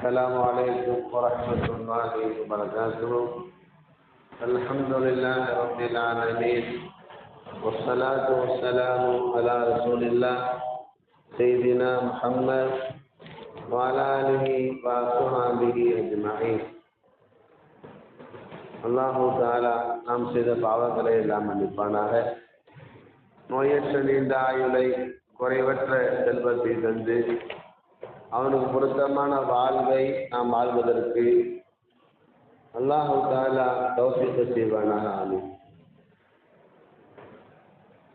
السلام عليكم ورحمة الله وبركاته الحمد لله رب العالمين والصلاة والسلام على رسول الله سيدنا محمد وعلى آله وصحبه أجمعين அல்லாஹு தாலா நாம் செய்த பாவங்களை எல்லாம் மன்னிப்பானாக நோயற்ற நீண்ட ஆயுளை குறைவற்ற செல்வத்தை தந்து அவனுக்கு பொருத்தமான வாழ்வை நாம் வாழ்வதற்கு அல்லாஹு தாலா தௌசிக்க செய்வானாக ஆமீன்.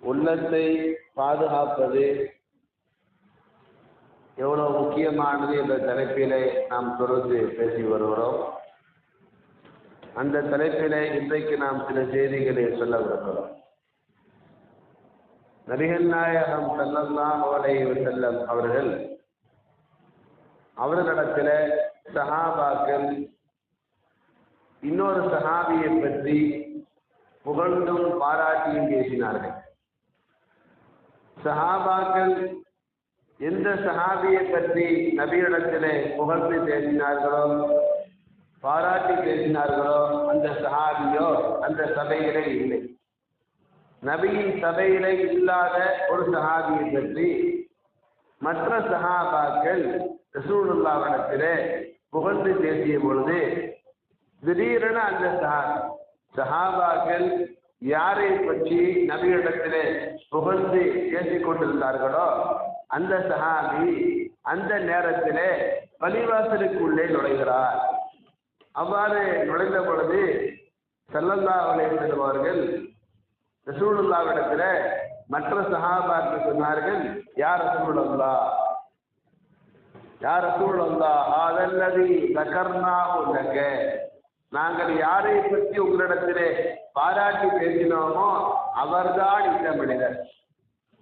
உள்ளத்தை பாதுகாப்பது எவ்வளவு முக்கியமானது என்ற தலைப்பிலே நாம் தொடர்ந்து பேசி வருகிறோம். அந்த தலைப்பிலே இன்றைக்கு நாம் சில செய்திகளை சொல்ல விரும்புகிறோம். நபிகள் நாயகம் செல்லல்லாம் அவரை செல்லம் அவர்கள் அவர்களிடத்தில் சஹாபாக்கள் இன்னொரு சஹாபியை பற்றி புகழ்ந்தும் பாராட்டியும் பேசினார்கள். சஹாபாக்கள் எந்த சஹாபியை பற்றி நபியிடத்தில் புகழ்ந்து பேசினார்களோ பாராட்டி பேசினார்களோ அந்த சஹாபியோ அந்த சபையிலே இல்லை. நபியின் சபையிலே இல்லாத ஒரு சஹாபியை பற்றி மற்ற சஹாபாக்கள் ரசூலுல்லாவிடத்திலே புகழ்ந்து பேசிய பொழுது திடீரென அந்த சஹாபி சஹாபாக்கள் யாரை பற்றி நபியிடத்திலே புகழ்ந்து பேசிக் கொண்டிருந்தார்களோ அந்த சஹாபி அந்த நேரத்திலே பலிவாசலுக்குள்ளே நுழைகிறார். அவ்வாறு நுழைந்த பொழுது செல்லல்லா அலையம் அவர்கள் ரசூலுல்லாவிடத்தில் மற்ற சஹாபாக்கு சொன்னார்கள் யார் ரசூலுல்லா யார் ரசூலுல்லா அதல்லதி தகர்னா உள்ளக நாங்கள் யாரை பற்றி உங்களிடத்திலே பாராட்டி பேசினோமோ அவர்தான் இந்த மனிதர்.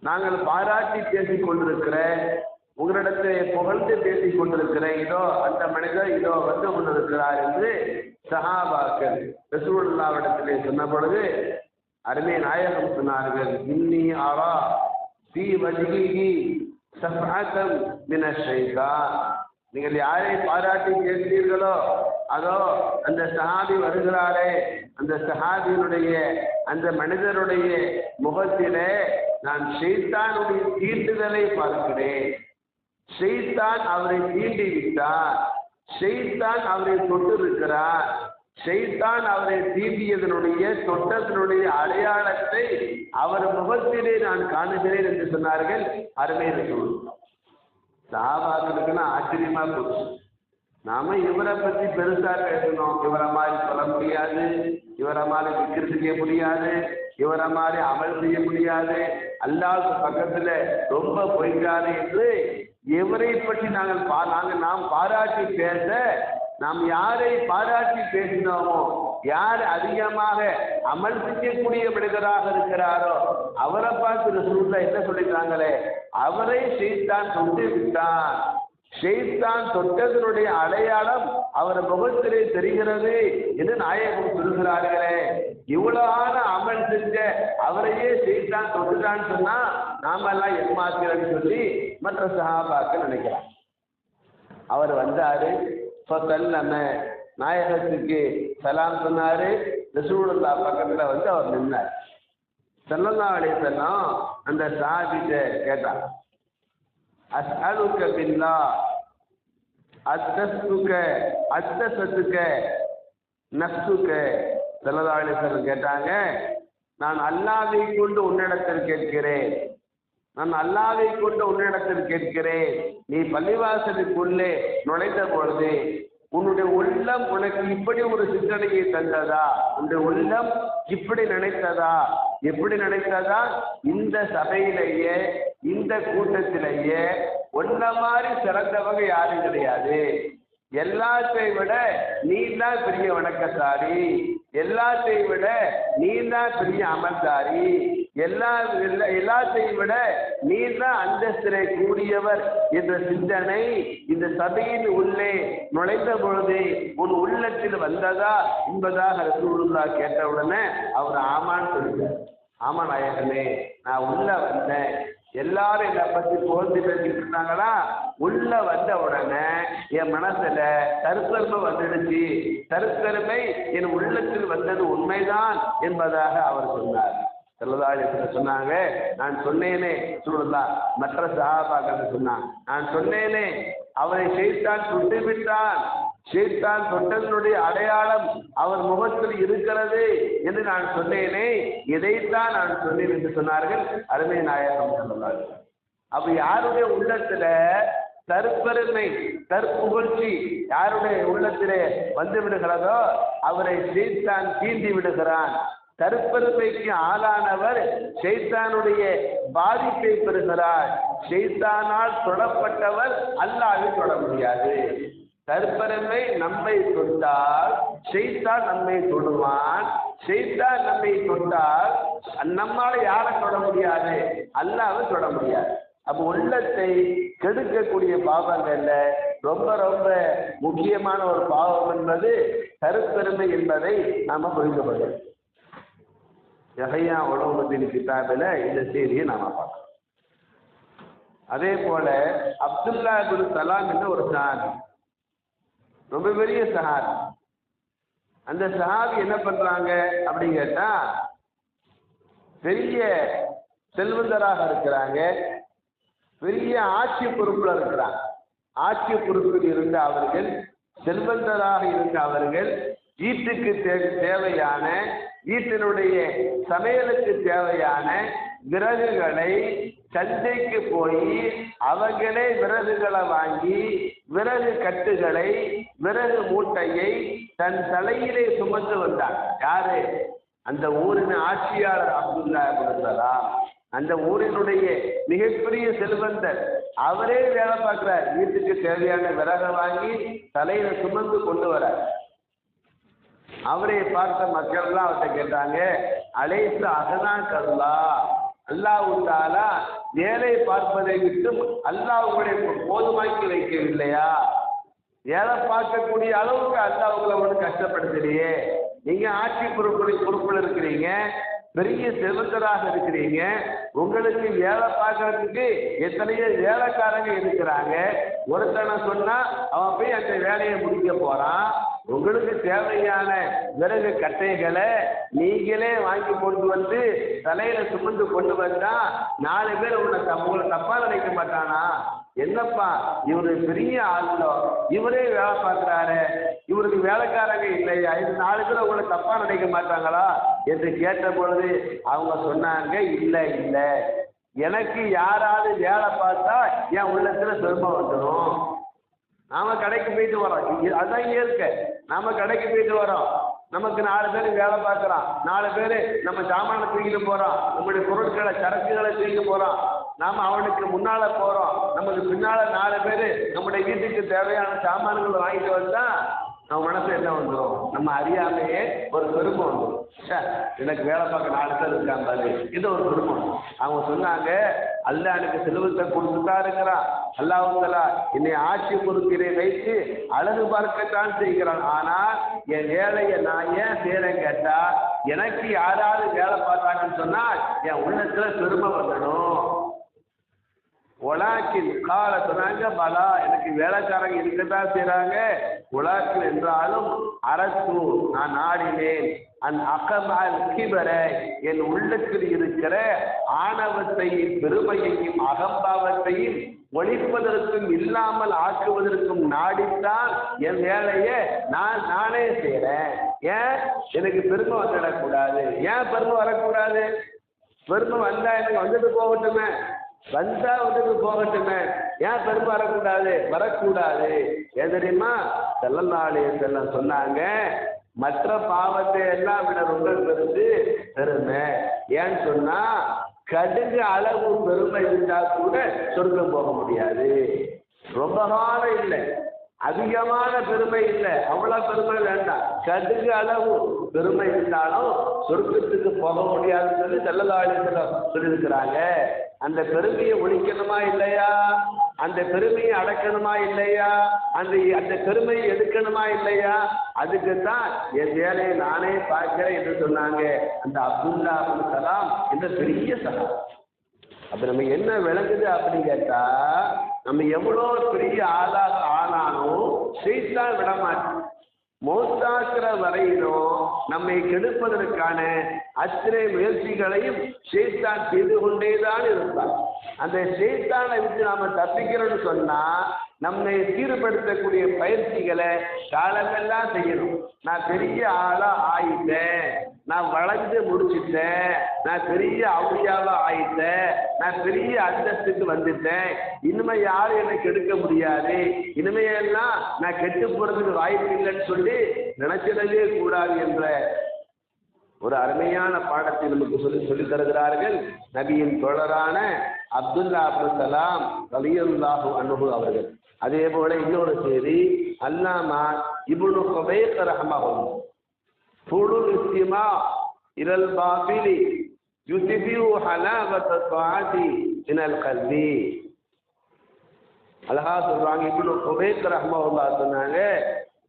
நாங்கள் பாராட்டி பேசிக் கொண்டிருக்கிற உங்களிடத்திலே புகழ்ந்து பேசிக் கொண்டிருக்கிற இதோ அந்த மனிதர் இதோ வந்து கொண்டிருக்கிறார் என்று சஹாபாக்கள் ரசூல்லாவிடத்திலே சொன்ன பொழுது அருமை நாயகம் சொன்னார்கள் இன்னி ஆரா சி வஜிகி ஷஃபாத்தம் மின ஷைதான் நீங்கள் யாரை பாராட்டி பேசுகிறீர்களோ அதோ அந்த சஹாபி வருகிறாரே அந்த சஹாபியினுடைய அந்த மனிதருடைய முகத்திலே நான் ஷெய்தானுடைய தீண்டுதலை பார்க்கிறேன். ஷெய்தான் அவரை தீண்டி விட்டார் ஷெய்தான் அவரை தொட்டிருக்கிறார். ஷெய்தான் அவரை தீண்டியதனுடைய தொட்டத்தினுடைய அடையாளத்தை அவர் முகத்திலே நான் காணுகிறேன் என்று சொன்னார்கள் அருமை ரசூல். சாபாக்களுக்குன்னா ஆச்சரியமா போச்சு. நாம இவரை பத்தி பெருசா பேசணும். இவரை மாதிரி சொல்ல முடியாது. இவரை மாதிரி விக்கிரி செய்ய முடியாது. இவரை மாதிரி அமல் செய்ய முடியாது. அல்லாத பக்கத்துல ரொம்ப பொய்க்காது என்று இவரை பற்றி நாங்கள் பா நாங்கள் நாம் பாராட்டி பேச நாம் யாரை பாராட்டி பேசினோமோ யார் அதிகமாக அமல் செய்யக்கூடிய மனிதராக இருக்கிறாரோ அவரை பார்த்து ரசூல்லா என்ன சொல்லிட்டாங்களே? அவரை செய்தான் தொட்டு விட்டான். ஷெய்தான் தொட்டதனுடைய அடையாளம் அவர் முகத்திலே தெரிகிறது என்று நாயகம் சொல்கிறார்களே. இவ்வளவான அமல் செஞ்ச அவரையே செய்தான் தொட்டுட்டான்னு சொன்னா நாம எல்லாம் ஏமாத்துறன்னு சொல்லி மற்ற சகாபாக்கள் நினைக்கிறான் அவர் வந்தாரு சொத்தல்லம நாயகத்துக்கு சலாம் சொன்னாரு ரசூலுல்லா பக்கத்துல வந்து அவர் நின்னார். சல்லல்லா அலையம் அந்த சாபிட்ட கேட்டார். அஸ்அலுக்க பில்லா அத்தஸ்துக்க அத்தசத்துக்க நப்சுக்க சல்லல்லா அலையம் கேட்டாங்க நான் அல்லாவை கொண்டு உன்னிடத்தில் கேட்கிறேன். நான் அல்லாவை கொண்டு உன்னிடத்தில் கேட்கிறேன். நீ பள்ளிவாசலுக்குள்ளே நுழைந்த பொழுது உன்னுடைய உள்ளம் உனக்கு இப்படி ஒரு சிந்தனையை தந்ததா? உன்னுடைய உள்ளம் இப்படி நினைத்ததா? எப்படி நினைத்ததா? இந்த சபையிலேயே இந்த கூட்டத்திலேயே ஒன்ன மாதிரி சிறந்தவங்க யாரும் கிடையாது. எல்லாத்தையும் விட நீ தான் பெரிய வணக்கத்தாரி எல்லாத்தையும் விட நீ தான் பெரிய அமர்ந்தாரி எல்லா எல்லாத்தையும் விட நீ தான் அந்தஸ்திலே கூடியவர் என்ற சிந்தனை இந்த சபையின் உள்ளே நுழைந்த பொழுது உன் உள்ளத்தில் வந்ததா என்பதாக ரசூலுல்லா கேட்டவுடனே அவர் ஆமான்னு சொல்லுங்க ஆமா நாயகனே நான் உள்ள வந்தேன். எல்லாரும் என்னை பத்தி புகழ்ந்து பேசிட்டு இருந்தாங்களா? உள்ள வந்த உடனே என் மனசுல தருக்கருமை வந்துடுச்சு. தருக்கருமை என் உள்ளத்தில் வந்தது உண்மைதான் என்பதாக அவர் சொன்னார். செல்லதாளியத்தில் சொன்னாங்க. நான் சொன்னேனே சொல்லலாம் மற்ற சகாபாக்கள் சொன்னான் நான் சொன்னேனே அவரை செய்தான் தொட்டு விட்டான். செய்தான் தொட்டதனுடைய அடையாளம் அவர் முகத்தில் இருக்கிறது என்று நான் சொன்னேனே இதைத்தான் நான் சொன்னேன் என்று சொன்னார்கள் அருமை நாயகம் சொன்னார்கள் அப்ப யாருடைய உள்ளத்துல தற்பெருமை தற்புகழ்ச்சி யாருடைய உள்ளத்திலே வந்து விடுகிறதோ அவரை செய்தான் தீண்டி விடுகிறான். தற்பெருமைக்கு ஆளானவர் செய்தானுடைய பாதிப்பை பெறுகிறார். செய்தானால் தொடப்பட்டவர் அல்லாவை தொட முடியாது. தற்பெருமை நம்மை தொட்டால் செய்தான் நம்மை தொடுவான். செய்தான் நம்மை தொட்டால் நம்மால யாரை தொட முடியாது? அல்லாவை தொட முடியாது. அப்போ உள்ளத்தை கெடுக்கக்கூடிய பாவங்கள்ல ரொம்ப ரொம்ப முக்கியமான ஒரு பாவம் என்பது கருப்பெருமை என்பதை நாம புரிந்து கொள்ளணும் யஹையா உலகத்தின் கிதாபில் இந்த செய்தியை நாம பார்க்கணும் அதே போல அப்துல்லா குரு சலாம் என்ற ஒரு சஹாபி ரொம்ப பெரிய சஹாபி. அந்த சஹாபி என்ன பண்றாங்க அப்படின்னு கேட்டா பெரிய செல்வந்தராக இருக்கிறாங்க பெரிய ஆட்சி பொறுப்புல இருக்கிறாங்க. ஆட்சி பொறுப்பில் இருந்த அவர்கள் செல்வந்தராக இருந்த அவர்கள் வீட்டுக்கு தே- தேவையான வீட்டினுடைய சமையலுக்கு தேவையான விறகுகளை சந்தைக்கு போய் அவங்களே விறகுகளை வாங்கி விறகு கட்டுகளை விறகு மூட்டையை தன் தலையிலே சுமந்து வந்தார். யாரு? அந்த ஊரின் ஆட்சியாளர் அப்துல்லா கொடுத்ததா அந்த ஊரினுடைய மிகப்பெரிய செல்வந்தர். அவரே வேலை பார்க்கிறார். வீட்டுக்கு தேவையான விறகை வாங்கி தலையில சுமந்து கொண்டு வரார் அவரை பார்த்த மக்கள்லாம் அவர்கிட்ட கேட்டாங்க அழைத்து அகனா கருளா அல்லாஹ் உண்டாலா வேலை பார்ப்பதை விட்டும் அல்லாஹ் உங்களை போதுமாக்கி வைக்கவில்லையா? வேலை பார்க்கக்கூடிய அளவுக்கு அல்லாஹ் உங்களை ஒன்றும் கஷ்டப்படுத்தலையே. நீங்க ஆட்சி பொறுப்பு பொறுப்பில் இருக்கிறீங்க பெரிய செல்வந்தராக இருக்கிறீங்க. உங்களுக்கு வேலை பார்க்கறதுக்கு எத்தனையோ வேலைக்காரங்க இருக்கிறாங்க. ஒருத்தனை சொன்னா அவன் போய் அந்த வேலையை முடிக்க போறான். உங்களுக்கு தேவையான விறகு கட்டைகளை நீங்களே வாங்கி கொண்டு வந்து தலையில சுமந்து கொண்டு வந்தா நாலு பேர் உன்னை தப்~ உங்களை தப்பா நினைக்க மாட்டானா? என்னப்பா இவரு பெரிய ஆளுநோ இவரே வேலை பார்க்குறாரு. இவருக்கு வேலைக்காரங்க இல்லையா? இது நாலு பேர் உங்களை தப்பா நினைக்க மாட்டாங்களா? என்று கேட்ட பொழுது அவங்க சொன்னாங்க இல்லை இல்லை. எனக்கு யாராவது வேலை பார்த்தா என் உள்ளத்துல பெருமை வந்துடும் நாம கடைக்கு போயிட்டு வரோம் இங்க- அதான் இயற்கை. நம்ம கடைக்கு போயிட்டு வரோம். நமக்கு நாலு பேர் வேலை பார்க்குறான். நாலு பேர் நம்ம சாமானை தூக்கிட்டு போறோம். நம்முடைய பொருட்களை சரக்குகளை தூக்கிட்டு போறோம். நாம அவனுக்கு முன்னால போறோம். நமக்கு பின்னால நாலு பேர் நம்முடைய வீட்டுக்கு தேவையான சாமான்களை வாங்கிட்டு வந்தா நம்ம மனசு என்ன வந்துடும் நம்ம அறியாமையே ஒரு பெருமை வந்துடும் எனக்கு வேலை பார்க்க நாலு பேர் இருக்காங்க பாரு. இது ஒரு பெருமை. அவங்க சொன்னாங்க அல்லாஹ் எனக்கு செல்வத்தை கொடுத்துட்டாருங்கிறான் இருக்கிறான் என்னை ஆட்சி பொறுப்பிலே வைத்து அழகு பார்க்கத்தான் செய்கிறான். ஆனால் என் வேலையை நான் ஏன் செய்யறேன் கேட்டா எனக்கு யாராவது வேலை பார்த்தாங்கன்னு சொன்னால் என் உள்ளத்துல பெருமை வந்துடும். உலாக்கில் கால சொன்னாங்க பலா எனக்கு வேலைக்காரங்க இருக்கதான் செய்கிறாங்க உலாக்கில் என்றாலும் அரசு நான் நாடினேன். அந் அகமால் கிபர என் உள்ளத்தில் இருக்கிற ஆணவத்தையும் பெருமையையும் அகம்பாவத்தையும் ஒழிப்பதற்கும் இல்லாமல் ஆக்குவதற்கும் நாடித்தான் என் வேலையை நான் நானே செய்கிறேன் ஏன்? எனக்கு பெருமை வந்துடக்கூடாது. ஏன் பெருமை வரக்கூடாது? பெருமை வந்தா எனக்கு வந்துட்டு போகட்டுமே. வந்தா வந்துட்டு போகட்டுமே. ஏன் பெருமை வரக்கூடாது வரக்கூடாது. ஏன் தெரியுமா? செல்லநாளைய செல்லம் சொன்னாங்க மற்ற பாவத்தை எல்லாம் விட ரொம்ப பெருசு பெருமை. ஏன்னு சொன்னா கடுகு அளவு பெருமை இருந்தா கூட சொர்க்கம் போக முடியாது. ரொம்ப காலம் இல்லை. அதிகமான பெருமை இல்லை. அவ்வளவு பெருமை வேண்டாம். கடுகு அளவு பெருமை இருந்தாலும் சொர்க்கத்துக்கு போக முடியாதுன்னு சொல்லி செல்லலாளிகள் சொல்லியிருக்கிறாங்க. அந்த பெருமையை ஒழிக்கணுமா இல்லையா? அந்த பெருமையை அடக்கணுமா இல்லையா? அந்த அந்த பெருமையை எடுக்கணுமா இல்லையா? அதுக்கு தான் என் வேலையை நானே பார்க்கிறேன் என்று சொன்னாங்க. அந்த அப்துல்லா அப்துல் கலாம் என்ற பெரிய சலாம் அப்ப நம்ம என்ன விளங்குது அப்படின்னு கேட்டா நம்ம எவ்வளோ பெரிய ஆளாக ஆனாலும் ஸ்ரீஸ்தா விட மாட்டான் மௌத்தாக்குற வரையிலும் நம்மை கெடுப்பதற்கான அத்தனை முயற்சிகளையும் ஷேத்தான் செய்து கொண்டேதான் இருப்பான் அந்த ஷேத்தானை விட்டு நாம தப்பிக்கிறோம்னு சொன்னா நம்மை சீர்படுத்தக்கூடிய பயிற்சிகளை காலமெல்லாம் செய்யணும். நான் பெரிய ஆளா ஆயிட்டேன். நான் வளர்ந்து முடிச்சிட்டேன். நான் பெரிய அவுளியாவா ஆயிட்டேன். நான் பெரிய அந்தஸ்துக்கு வந்துட்டேன். இனிமே யாரும் என்னை கெடுக்க முடியாது. இனிமையெல்லாம் நான் கெட்டு போறதுக்கு வாய்ப்பு இல்லைன்னு சொல்லி நினைச்சிடவே கூடாது என்ற ஒரு அருமையான பாடத்தை நமக்கு சொல்லி சொல்லி தருகிறார்கள் நபியின் தோழரான அப்துல்லா அப்துல் கலாம் கலியல்லாஹு அனுகு அவர்கள். அதே போல இன்னொரு செய்தி அல்லாமா இப்னு குபைக் ரஹமஹும் ஃபுடு இஸ்திமா இரல் பாபிலி. யுதிபியு ஹலாவத தாதி மினல் கல்வி அலஹாசு சொல்றாங்க இப்னு குபைக் ரஹமஹுல்லா சொன்னாங்க.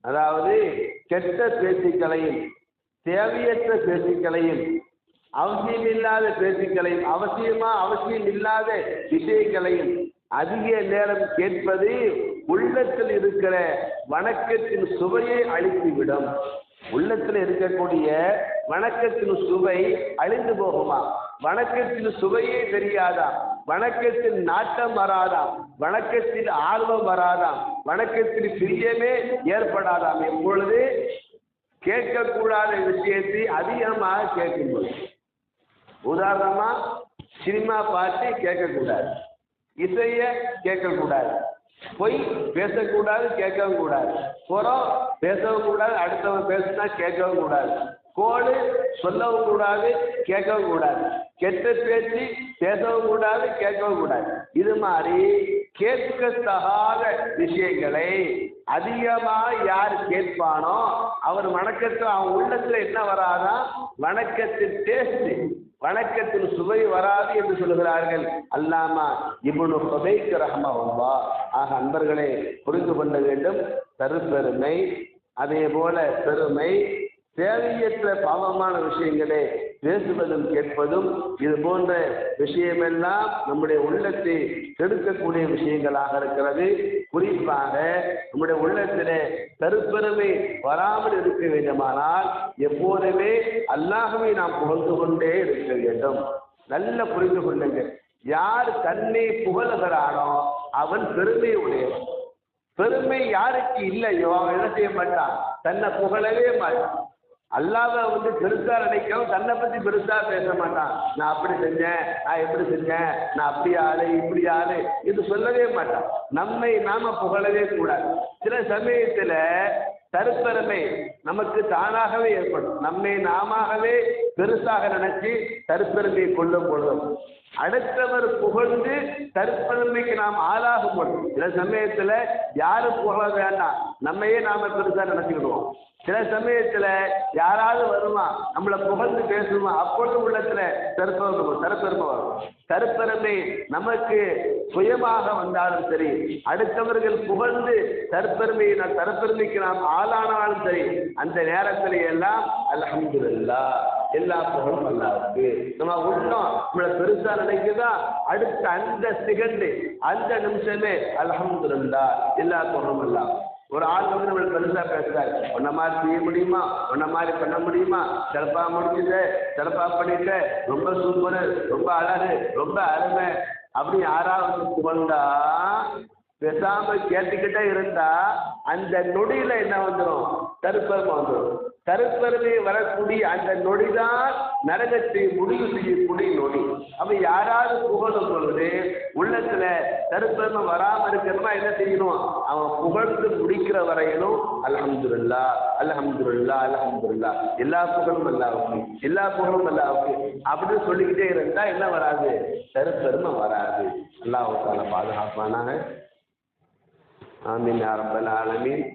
அதாவது கெட்ட பேச்சுக்களையும் தேவையற்ற பேச்சுக்களையும் அவசியமில்லாத பேச்சுக்களையும் அவசியமா அவசியம் இல்லாத விஷயங்களையும் அதிக நேரம் கேட்பது உள்ளத்தில் இருக்கிற வணக்கத்தின் சுவையை அழித்துவிடும். உள்ளத்தில் இருக்கக்கூடிய வணக்கத்தின் சுவை அழிந்து போகுமா? வணக்கத்தின் சுவையே தெரியாதாம் வணக்கத்தில் நாட்டம் வராதாம் வணக்கத்தில் ஆர்வம் வராதாம் வணக்கத்தில் பிரியமே ஏற்படாதாம் எப்பொழுது கேட்கக்கூடாத விஷயத்தை அதிகமாக கேட்கும்போது. உதாரணமா சினிமா பாட்டு கேட்கக்கூடாது. இசைய கேட்கக்கூடாது. பொய் பேசக்கூடாது கேட்கவும் கூடாது புறம் பேசவும் கூடாது அடுத்தவன் பேசினா கேட்கவும் கூடாது கோடு சொல்லவும் கூடாது கேட்கவும் கூடாது கெட்ட பேச்சு பேசவும் கூடாது கேட்கவும் கூடாது இது மாதிரி கேட்கத்தகாத விஷயங்களை அதிகமாக யார் கேட்பானோ அவர் வணக்கத்தில் அவன் உள்ளத்தில் என்ன வராதான் வணக்கத்தின் டேஸ்ட் வணக்கத்தில் சுவை வராது என்று சொல்கிறார்கள் அல்லாமா இப்னு ஹுதைக் ரஹ்மஹுல்லா. ஆக அன்பர்களே புரிந்து கொள்ள வேண்டும். தருப்பெருமை அதே போல பெருமை தேவையற்ற பாவமான விஷயங்களை பேசுவதும் கேட்பதும் இது போன்ற விஷயமெல்லாம் நம்முடைய உள்ளத்தை கெடுக்கக்கூடிய விஷயங்களாக இருக்கிறது. குறிப்பாக நம்முடைய உள்ளத்திலே கருப்பெருமை வராமல் இருக்க வேண்டுமானால் எப்போதுமே அல்லாஹவை நாம் புகழ்ந்து கொண்டே இருக்க வேண்டும். நல்ல புரிந்து கொள்ளுங்கள். யார் தன்னை புகழுகிறானோ அவன் பெருமை உடையவன் பெருமை யாருக்கு இல்லையோ அவன் என்ன செய்ய மாட்டான்? தன்னை புகழவே மாட்டான். அல்லாவை வந்து பெருசா நினைக்கும் தன்னை பத்தி பெருசா பேச மாட்டான். நான் அப்படி செஞ்சேன் நான் எப்படி செஞ்சேன் நான் அப்படி ஆளு இப்படி ஆளு இது சொல்லவே மாட்டான். நம்மை நாம புகழவே கூடாது. சில சமயத்துல தருப்பெருமை நமக்கு தானாகவே ஏற்படும். நம்மை நாமவே பெருசாக நினைச்சு தற்பெருமையை கொள்ளும் பொழுதும் அடுத்தவர் புகழ்ந்து தற்பெருமைக்கு நாம் ஆளாகும் பொழுது சில சமயத்துல யாரும் புகழ வேண்டாம் நம்மையே நாம பெருசா நினைச்சுக்கிடுவோம். சில சமயத்துல யாராவது வருமா நம்மளை புகழ்ந்து பேசுமா அப்பொழுது உள்ளத்துல தற்பெருமை தற்பெருமை வரும். தற்பெருமை நமக்கு சுயமாக வந்தாலும் சரி அடுத்தவர்கள் புகழ்ந்து தற்பெருமையை நாம் தற்பெருமைக்கு நாம் ஆளானாலும் சரி அந்த நேரத்திலே எல்லாம் அலமதுல்லா எல்லா புகழும் அல்லாவுக்கு. நம்ம உள்ளம் நம்மளை பெருசா நினைக்குதா? அடுத்த அந்த செகண்டு அந்த நிமிஷமே அல்ஹம்துலில்லா எல்லா புகழும் அல்லா ஒரு ஆள் வந்து நம்மளை பெருசா பேசுறாரு. உன்ன மாதிரி செய்ய முடியுமா? உன்ன மாதிரி பண்ண முடியுமா? சிறப்பா முடிச்சுட்டு சிறப்பா பண்ணிட்டு ரொம்ப சூப்பரு ரொம்ப அழகு ரொம்ப அருமை. அப்படி யாராவது புகழ்ந்தா பேசாம கேட்டுக்கிட்டே இருந்தா அந்த நொடியில என்ன வந்துடும் தருப்பெருமை வந்துடும் கருப்பருவே வரக்கூடிய அந்த நொடிதான் நரகத்தை முடிவு செய்யக்கூடிய நொடி. அப்ப யாராவது புகழும் பொழுது உள்ளத்துல கருப்பருமை வராம இருக்கிறமா என்ன செய்யணும்? அவன் புகழ்ந்து முடிக்கிற வரையிலும் அலமதுல்லா அலமதுல்லா அலமதுல்லா எல்லா புகழும் அல்லாவுக்கு எல்லா புகழும் அல்லாவுக்கு. அப்படின்னு சொல்லிக்கிட்டே இருந்தா என்ன வராது? கருப்பருமை வராது. அல்லாவுக்கான பாதுகாப்பானாங்க ஆமீன் அரபல் ஆலமீன்.